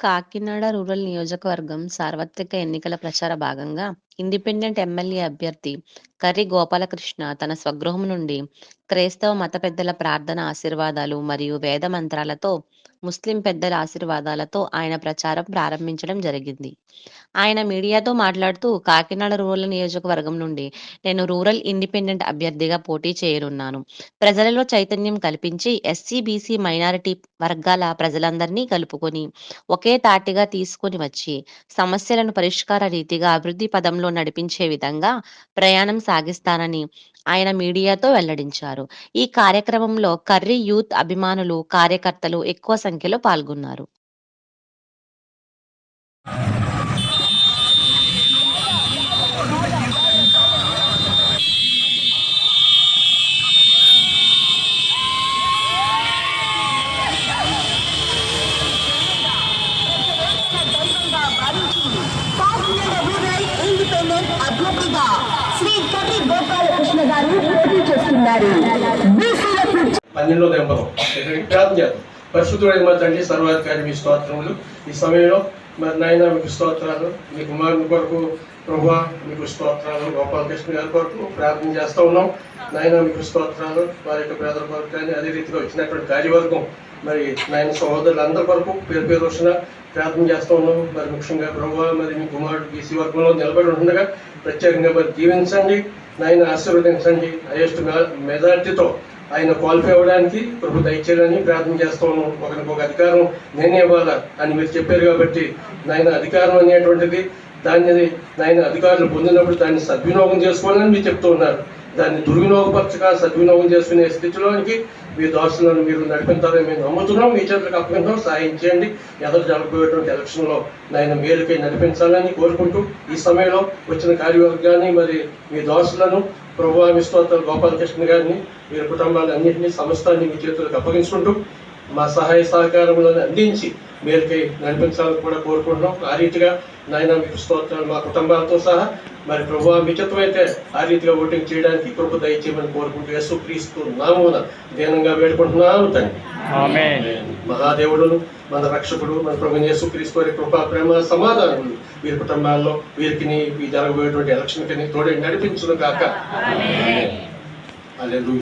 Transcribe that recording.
Kakinada rural నియోజకవర్గం సార్వత్రిక ఎన్నికల ప్రచార భాగంగా ఇండిపెండెంట్ ఎమ్మెల్యే అభ్యర్థి కర్రి గోపాలకృష్ణ తన స్వగృహం నుండి క్రైస్తవ మత పెద్దల ప్రార్థన ఆశీర్వాదాలు మరియు వేద మంత్రాలతో ముస్లిం పెద్దల ఆశీర్వాదాలతో ఆయన ప్రచారం ప్రారంభించడం జరిగింది. ఆయన మీడియాతో మాట్లాడుతూ కాకినాడ రూరల్ నియోజకవర్గం నుండి నేను రూరల్ ఇండిపెండెంట్ అభ్యర్థిగా పోటీ చేయనున్నాను. ప్రజలలో చైతన్యం కల్పించి ఎస్సీ బీసీ మైనారిటీ వర్గాల ప్రజలందరినీ కలుపుకొని ఒకే తాటిగా తీసుకొని వచ్చి సమస్యలను పరిష్కార రీతిగా అభివృద్ధి పదంలో నడిపించే విధంగా ప్రయాణం సాగిస్తానని ఆయన మీడియాతో వెల్లడించారు. ఈ కార్యక్రమంలో కర్రీ యూత్ అభిమానులు కార్యకర్తలు ఎక్కువ సంఖ్యలో పాల్గొన్నారు కాకినాడ రూరల్ ఇండిపెండెంట్ అభ్యర్థిగా శ్రీ కర్రి గోపాలకృష్ణ గారు పోటీ చేస్తున్నారు. పన్నెండో నెంబరు. ప్రార్థన చేద్దాం. పరిశుద్ధుడైన మా తండ్రి సర్వాధికారి మీ స్తోత్రములు. ఈ సమయంలో మరి నాయన మీకు స్తోత్రాలు. మీ కుమారుని కొరకు ప్రభా మీకు స్తోత్రాలు. గోపాలకృష్ణ గారి కొరకు ప్రార్థన చేస్తూ ఉన్నాం. నాయన మీకు స్తోత్రాలు. వారి యొక్క పేదల కొరకు కానీ అదే రీతిగా వచ్చినటువంటి కార్యవర్గం మరి నాయన సహోదరులందరి కొరకు పేరు పేరు వచ్చిన ప్రార్థన చేస్తూ ఉన్నాం. మరి ముఖ్యంగా ప్రభా మరి మీ కుమారుడు బీసీ వర్గంలో నిలబడి ఉండగా ప్రత్యేకంగా మరి దీవించండి నాయన ఆశీర్వదించండి. హైయెస్ట్ మెజార్టీతో ఆయన క్వాలిఫై అవ్వడానికి ప్రభు దయచేయాలని ప్రార్థన చేస్తూ ఉన్నాం. ఒకరికి ఒక అధికారం నేనే ఇవ్వాలా అని మీరు చెప్పారు కాబట్టి నాయన అధికారం అనేటువంటిది దాన్ని నాయన అధికారులు పొందినప్పుడు దాన్ని సద్వినియోగం చేసుకోవాలని మీరు చెప్తూ ఉన్నారు. దాన్ని దుర్వినియోగపరచక సద్వినియోగం చేసుకునే స్థితిలోనికి మీ దోషులను మీరు నడిపించాలని మేము నమ్ముతున్నాం. మీ చేతులకు అప్పగించడం సాయం చేయండి. ఎదురు జరగబోయేటువంటి ఎలక్షన్లో నాయన మేలుకై నడిపించాలని కోరుకుంటూ ఈ సమయంలో వచ్చిన కార్యవర్గాన్ని మరి మీ దోషులను ప్రభు విశ్వోత్తర గోపాలకృష్ణ గారిని మీరు కుటుంబాన్ని అన్నింటినీ సమస్తాన్ని మీ చేతులకు అప్పగించుకుంటూ మా సహాయ సహకారములను అందించి మేలుకై నడిపించాలని కూడా కోరుకుంటున్నాం. ఆ రీతిగా నాయన మీకు స్తోత్రాలు మా కుటుంబాలతో సహా మరి ప్రభు మిచితమైతే ఆ రీతిగా ఓటింగ్ చేయడానికి కృప దయచేయమని కోరుకుంటూ యేసు క్రీస్తు నామూన దీనంగా వేడుకుంటున్నాము తండ్రి. మహాదేవుడును మన రక్షకుడు మన ప్రభు యేసు క్రీస్తు వారి కృప ప్రేమ సమాధానములు వీరి కుటుంబాల్లో వీరికి జరగబోయేటువంటి ఎలక్షన్కి తోడే నడిపించును కాక అలెలు